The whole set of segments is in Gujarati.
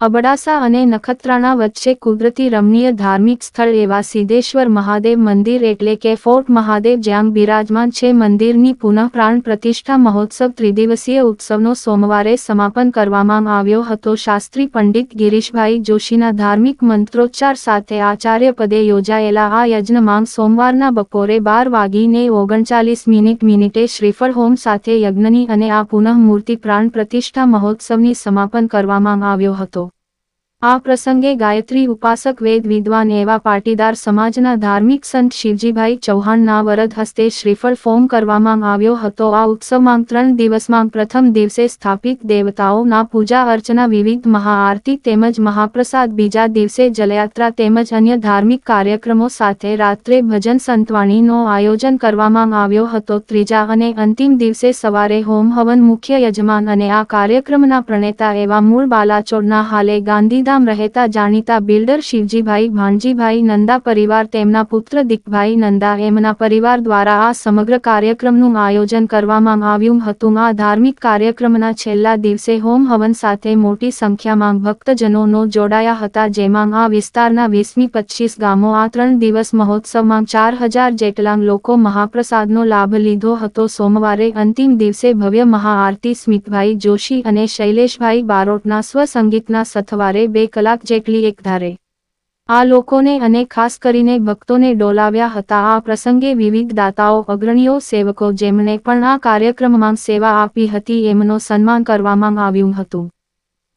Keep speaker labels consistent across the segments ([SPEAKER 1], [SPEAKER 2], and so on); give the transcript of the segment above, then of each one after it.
[SPEAKER 1] અબડાસા અને નખત્રાણા વચ્ચે કુદરતી રમણીય ધાર્મિક સ્થળ એવા સિદ્ધેશ્વર મહાદેવ મંદિર એટલે કે ફોર્ટ મહાદેવ જ્યાં બિરાજમાન છે મંદિરની પુનઃપ્રાણ પ્રતિષ્ઠા મહોત્સવ ત્રિદિવસીય ઉત્સવનો સોમવારે સમાપન કરવામાં આવ્યો હતો. શાસ્ત્રી પંડિત ગિરીશભાઈ જોશીના ધાર્મિક મંત્રોચ્ચાર સાથે આચાર્ય પદે યોજાયેલા આ યજ્ઞમાં સોમવારના બપોરે બાર વાગીને ઓગણચાલીસ મિનિટ મિનિટે શ્રીફળ હોમ સાથે યજ્ઞની અને આ પુનઃમૂર્તિ પ્રાણ પ્રતિષ્ઠા મહોત્સવની સમાપન કરવામાં આવ્યો હતો. આ પ્રસંગે ગાયત્રી ઉપાસક વેદ વિદ્વાન એવા પાટીદાર સમાજના ધાર્મિક સંત શિવજીભાઈ ચૌહાણના વરદ હસ્તે શ્રીફળ ફોર્મ કરવામાં આવ્યો હતો. આ ઉત્સવમાં ત્રણ દિવસમાં પ્રથમ દિવસે સ્થાપિત દેવતાઓના પૂજા અર્ચના વિવિધ મહાઆરતી તેમજ મહાપ્રસાદ, બીજા દિવસે જલયાત્રા તેમજ અન્ય ધાર્મિક કાર્યક્રમો સાથે રાત્રે ભજન સંતવાણીનો આયોજન કરવામાં આવ્યો હતો. ત્રીજા અને અંતિમ દિવસે સવારે હોમ હવન મુખ્ય યજમાન અને આ કાર્યક્રમના પ્રણેતા એવા મૂળ બાલાચોડના હાલે ગાંધીધામ રહેતા જાણીતા બિલ્ડર શિવજીભાઈ ભાણજીભાઈ નંદા પરિવાર તેમના પુત્ર દિકભાઈ નંદા એમના પરિવાર દ્વારા આ સમગ્ર કાર્યક્રમનું આયોજન કરવામાં આવ્યું હતું. આ ધાર્મિક કાર્યક્રમના છેલ્લા દિવસે હોમ હવન સાથે મોટી સંખ્યામાં ભક્તજનોનો જોડાયા હતા, જેમાં આ વિસ્તારના વીસમી પચીસ ગામો આ ત્રણ દિવસ મહોત્સવમાં ચાર હજાર જેટલા લોકો મહાપ્રસાદનો લાભ લીધો હતો. સોમવારે અંતિમ દિવસે ભવ્ય મહાઆરતી સ્મિતભાઈ જોશી અને શૈલેષભાઈ બારોટના સ્વસંગીતના સથવારે બે કલાક જેટલી એકધારે આ લોકોને અને ખાસ કરીને ભક્તોને ડોલાવ્યા હતા. આ પ્રસંગે વિવિધ દાતાઓ, અગ્રણીઓ, સેવકો જેમણે પણ આ કાર્યક્રમમાં સેવા આપી હતી, એમનો સન્માન કરવામાં આવ્યું હતું.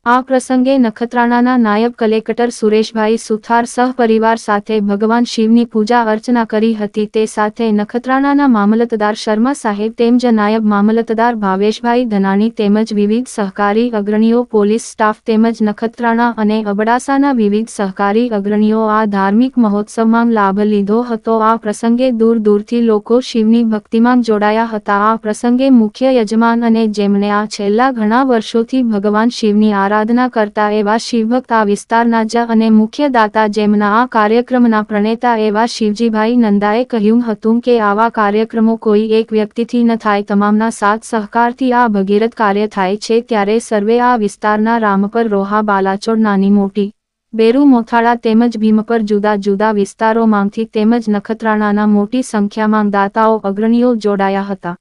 [SPEAKER 1] આ પ્રસંગે નખત્રાણાના નાયબ કલેક્ટર સુરેશભાઈ સુથાર સહપરિવાર સાથે ભગવાન શિવની પૂજા અર્ચના કરી હતી. તે સાથે નખત્રાણાના મામલતદાર શર્મા સાહેબ તેમજ નાયબ મામલતદાર ભાવેશભાઈ ધનાણી તેમજ વિવિધ સહકારી અગ્રણીઓ, પોલીસ સ્ટાફ તેમજ નખત્રાણા અને અબડાસાના વિવિધ સહકારી અગ્રણીઓ આ ધાર્મિક મહોત્સવમાં લાભ લીધો હતો. આ પ્રસંગે દૂર દૂરથી લોકો શિવની ભક્તિમાં જોડાયા હતા. આ પ્રસંગે મુખ્ય યજમાન અને જેમણે આ છેલ્લા ઘણા વર્ષોથી ભગવાન શિવની આરાધના કરતા એવા શિવભક્ત આ વિસ્તારના જ અને મુખ્ય દાતા જેમના આ કાર્યક્રમના પ્રણેતા એવા શિવજીભાઈ નંદાએ કહ્યું હતું કે આવા કાર્યક્રમો કોઈ એક વ્યક્તિથી ન થાય, તમામના સાથ સહકારથી આ ભગીરથ કાર્ય થાય છે, ત્યારે સર્વે આ વિસ્તારના રામપર રોહા બાલાચોડ નાની મોટી, બેરુ, મોથાળા તેમજ ભીમપર જુદા જુદા વિસ્તારોમાંથી તેમજ નખત્રાણાના મોટી સંખ્યામાં દાતાઓ, અગ્રણીઓ જોડાયા હતા.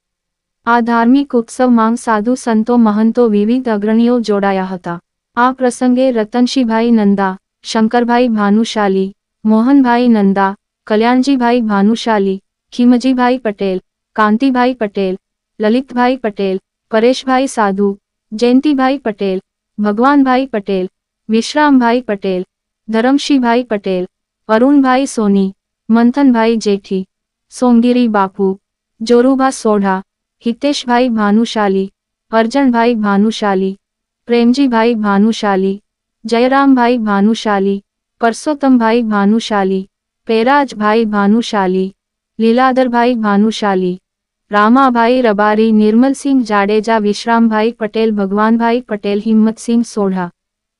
[SPEAKER 1] આ ધાર્મિક ઉત્સવમાં સાધુ સંતો, મહંતો વિવિધ અગ્રણીઓ જોડાયા હતા. આ પ્રસંગે રતનશીભાઈ નંદા, શંકરભાઈ ભાનુશાલી, મોહનભાઈ નંદા, કલ્યાણજીભાઈ ભાનુશાલી, ખીમજીભાઈ પટેલ, કાંતિભાઈ પટેલ, લલિતભાઈ પટેલ, પરેશભાઈ સાધુ, જયંતિભાઈ પટેલ, ભગવાનભાઈ પટેલ, વિશ્રામભાઈ પટેલ, ધરમશીભાઈ પટેલ, અરુણભાઈ સોની, મંથનભાઈ જેઠી, સોમગીરી બાપુ, જોરુભા સોઢા હિતેશભાઈ ભાનુશાલી, અર્જણભાઈ ભાનુશાલી, પ્રેમજીભાઈ ભાનુશાલી, જયરામભાઈ ભાનુશાલી, પરસોત્તમભાઈ ભાનુશાલી, પેરાજભાઈ ભાનુશાલી, લીલાધરભાઈ ભાનુશાલી, રામાભાઈ રબારી, નિર્મલસિંહ જાડેજા, વિશ્રામભાઈ પટેલ, ભગવાનભાઈ પટેલ, હિંમતસિંહ સોઢા.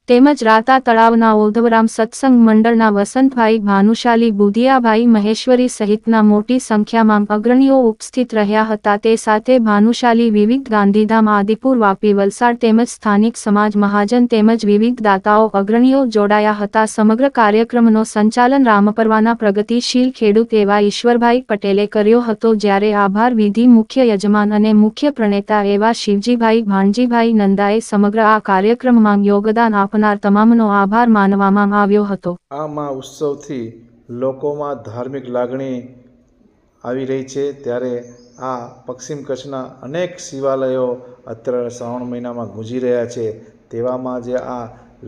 [SPEAKER 1] તેમજ રાતા તળાવના ઓધવરામ સત્સંગ મંડળના વસંતભાઈ ભાનુશાલી, બુધિયાભાઈ મહેશ્વરી સહિતના મોટી સંખ્યામાં અગ્રણીઓ ઉપસ્થિત રહ્યા હતા. તે સાથે ભાનુશાલી, વિવિધ ગાંધીધામ, આદિપુર, વાપી, વલસાડ તેમજ સ્થાનિક સમાજ મહાજન તેમજ વિવિધ દાતાઓ અગ્રણીઓ જોડાયા હતા. સમગ્ર કાર્યક્રમનો સંચાલન રામપરવાના પ્રગતિશીલ ખેડૂત એવા ઈશ્વરભાઈ પટેલે કર્યો હતો, જ્યારે આભાર વિધિ મુખ્ય યજમાન અને મુખ્ય પ્રણેતા એવા શિવજીભાઈ, ભાણજીભાઈ નંદાએ સમગ્ર આ કાર્યક્રમમાં યોગદાન આપનાર તમામનો આભાર માનવામાં આવ્યો હતો.
[SPEAKER 2] આ મા ઉત્સવથી લોકોમાં ધાર્મિક લાગણી આવી રહી છે. ત્યારે આ પશ્ચિમ કચ્છના અનેક શિવાલયો અત્યારે શ્રાવણ મહિનામાં ગુંજી રહ્યા છે. તેવામાં જે આ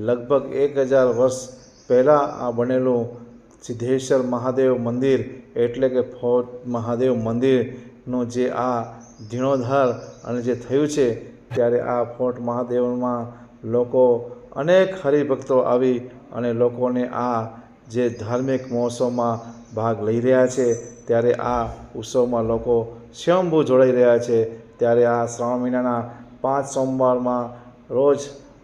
[SPEAKER 2] લગભગ એક હજાર વર્ષ પહેલાં આ બનેલું સિદ્ધેશ્વર મહાદેવ મંદિર એટલે કે ફોર્ટ મહાદેવ મંદિરનું જે આ જીર્ણોદ્ધાર અને જે થયું છે, ત્યારે આ ફોર્ટ મહાદેવમાં લોકો અનેક હરિભક્તો આવી અને લોકોને આ જે ધાર્મિક મહોત્સવમાં ભાગ લઈ રહ્યા છે, ત્યારે આ ઉત્સવમાં લોકો સ્વયંભૂ જોડાઈ રહ્યા છે. ત્યારે આ શ્રાવણ મહિનાના પાંચ સોમવારમાં રોજ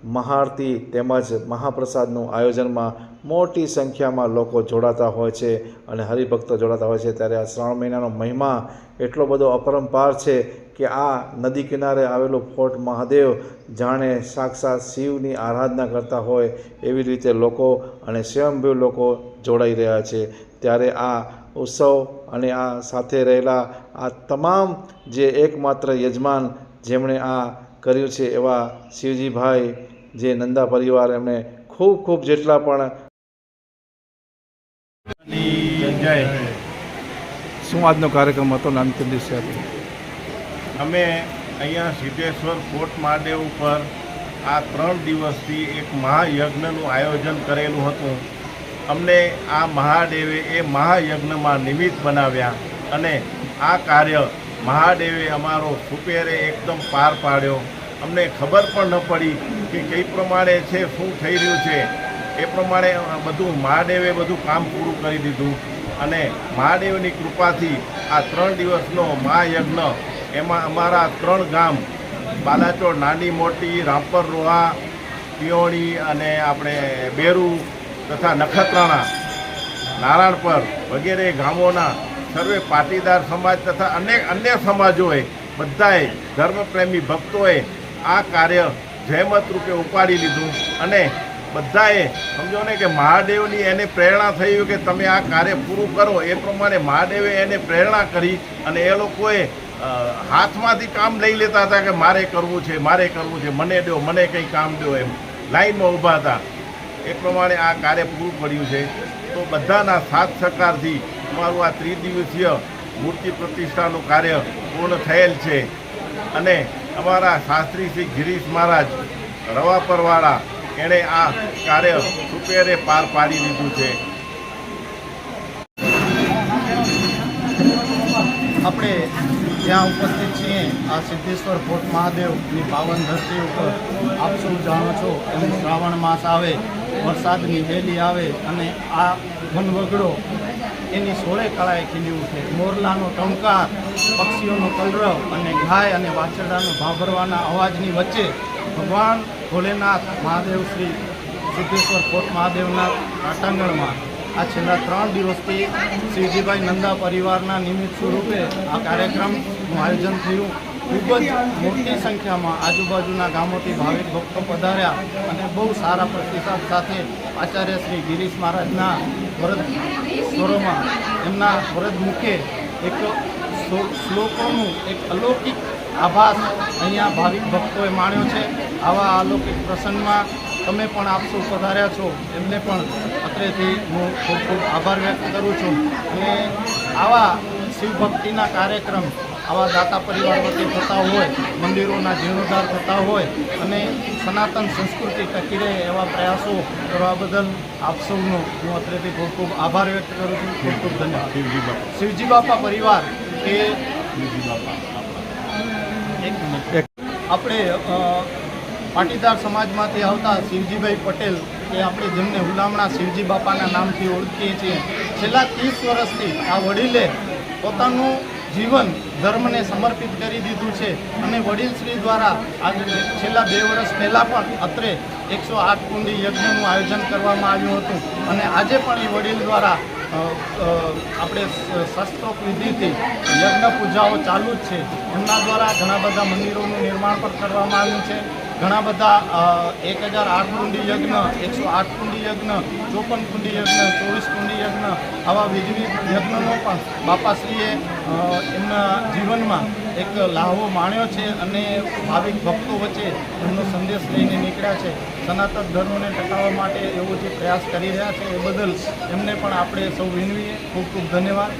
[SPEAKER 2] મહાઆરતી તેમજ મહાપ્રસાદનું આયોજનમાં મોટી સંખ્યામાં લોકો જોડાતા હોય છે અને હરિભક્તો જોડાતા હોય છે. ત્યારે આ શ્રાવણ મહિનાનો મહિમા એટલો બધો અપરંપાર છે કે આ નદી કિનારે આવેલું ફોર્ટ મહાદેવ જાણે સાક્ષાત શિવની આરાધના કરતા હોય એવી રીતે લોકો અને સ્વયંભૂ લોકો જોડાઈ રહ્યા છે. ત્યારે આ ઉત્સવ અને આ સાથે રહેલા આ તમામ જે એકમાત્ર યજમાન જેમણે આ કર્યું છે એવા શિવજીભાઈ, જે નંદા પરિવાર એમણે ખૂબ ખૂબ જેટલા પણ
[SPEAKER 3] જય.
[SPEAKER 2] શું આજનો કાર્યક્રમ હતો? નાનકીન દિવસે
[SPEAKER 3] અમે અહીંયા સિદ્ધેશ્વર કોટ મહાદેવ ઉપર આ ત્રણ દિવસથી એક મહાયજ્ઞનું આયોજન કરેલું હતું. અમને આ મહાદેવે એ મહાયજ્ઞમાં નિમિત્ત બનાવ્યા અને આ કાર્ય મહાદેવે અમારો સુપેરે એકદમ પાર પાડ્યો. અમને ખબર પણ ન પડી કે કઈ પ્રમાણે છે શું થઈ રહ્યું છે. એ પ્રમાણે બધું મહાદેવે બધું કામ પૂરું કરી દીધું. અને મહાદેવની કૃપાથી આ ત્રણ દિવસનો મહાયજ્ઞ, એમાં અમારા ત્રણ ગામ બાલાચોડ નાની મોટી, રામપર રોહા, પિયોણી અને આપણે બેરુ તથા નખત્રાણા, નારાયણપર વગેરે ગામોના સર્વે પાટીદાર સમાજ તથા અનેક અન્ય સમાજોએ બધાએ ધર્મપ્રેમી ભક્તોએ આ કાર્ય જહેમત રૂપે ઉપાડી લીધું અને બધાએ સમજો ને કે મહાદેવની એને પ્રેરણા થઈ કે તમે આ કાર્ય પૂરું કરો, એ પ્રમાણે મહાદેવે એને પ્રેરણા કરી અને એ લોકોએ હાથમાંથી કામ લઈ લેતા હતા કે મારે કરવું છે, મારે કરવું છે, મને દો, મને કંઈ કામ દો એમ. લાઈનમાં ઊભા હતા. એ પ્રમાણે આ કાર્ય પૂરું પડ્યું છે. તો બધાના સાથ સહકારથી અમારું આ ત્રિદિવસીય મૂર્તિ પ્રતિષ્ઠાનું કાર્ય પૂર્ણ થયેલ છે. અને અમારા શાસ્ત્રી શ્રી ગિરીશ મહારાજ રવાપરવાળા એણે આ કાર્ય સુપેરે પાર પાડી દીધું છે.
[SPEAKER 4] આપણે ત્યાં ઉપસ્થિત છીએ, આ સિદ્ધેશ્વર ભોટ મહાદેવની પાવન ધરતી ઉપર, આપ સૌ જાણો છો એમ શ્રાવણ માસ આવે, વરસાદની હેલી આવે અને આ વનવગડો એની સોળે કળાએ ખીલી ઉઠે મોરલાનો ટંકાર, પક્ષીઓનો કલરવ અને ગાય અને વાછરડાનો ભાભરવાના અવાજની વચ્ચે ભગવાન ભોલેનાથ મહાદેવ શ્રી સિદ્ધેશ્વર કોટ મહાદેવના આટાંગણમાં આ છેલ્લા ત્રણ દિવસથી શિવજીભાઈ નંદા પરિવારના નિમિત્ત સ્વરૂપે આ કાર્યક્રમનું આયોજન થયું. ખૂબ જ મોટી સંખ્યામાં આજુબાજુના ગામોથી ભાવિક ભક્તો પધાર્યા અને બહુ સારા પ્રતિસાદ સાથે આચાર્ય શ્રી ગિરીશ મહારાજના વરદ સ્વરોમાં એમના વરદ મુખે એક શ્લોકોનું એક અલૌકિક આભાસ અહીંયા ભાવિક ભક્તોએ માણ્યો છે. આવા અલૌકિક પ્રસંગમાં તમે પણ આપશો પધાર્યા છો. એમને પણ અત્રેથી હું ખૂબ ખૂબ આભાર વ્યક્ત કરું છું. અને આવા શિવભક્તિના કાર્યક્રમ આવા દાતા પરિવાર વતી થતા હોય મંદિરોના જીર્ણોદ્ધાર થતા હોય અને સનાતન સંસ્કૃતિ ટકી રહે એવા પ્રયાસો કરવા બદલ આપ સૌનો હું અત્રેથી ખૂબ ખૂબ આભાર વ્યક્ત કરું છું. ખૂબ ખૂબ ધન્યવાદ.
[SPEAKER 3] શિવજી બાપા
[SPEAKER 4] પરિવાર કે
[SPEAKER 3] શિવજી બાપા.
[SPEAKER 4] આપણે પાટીદાર સમાજમાંથી આવતા શિવજીભાઈ પટેલ કે આપણે જેમને હુલામણા શિવજી બાપાના નામથી ઓળખીએ છીએ છેલ્લા ત્રીસ વર્ષથી આ વડીલે પોતાનું જીવન ધર્મને સમર્પિત કરી દીધું છે અને વડીલ શ્રી દ્વારા આજે છેલ્લા બે વર્ષ પહેલાં પણ અત્રે એકસો આઠ કુંડી યજ્ઞનું આયોજન કરવામાં આવ્યું હતું. અને આજે પણ એ વડીલ દ્વારા આપણે શ- શાસ્ત્રોક્ત વિધિથી યજ્ઞ પૂજાઓ ચાલુ જ છે. એમના દ્વારા ઘણા બધા મંદિરોનું નિર્માણ પણ કરવામાં આવ્યું છે. ઘણા બધા એક હજાર આઠ કુંડી યજ્ઞ, એકસો આઠ કુંડી યજ્ઞ, ચોપન કુંડી યજ્ઞ, ચોવીસ કુંડી યજ્ઞ આવા વિવિધ યજ્ઞનો પણ બાપાશ્રીએ જીવનમાં એક લાહવો માણ્યો છે અને ભાવિક ભક્તો વચ્ચે એમનો સંદેશ લઈને નીકળ્યા છે. સનાતન ધર્મને ટકાવવા માટે એવો જે પ્રયાસ કરી રહ્યા છે એ બદલ એમને પણ આપણે સૌ વિનવીએ ખૂબ ખૂબ ધન્યવાદ.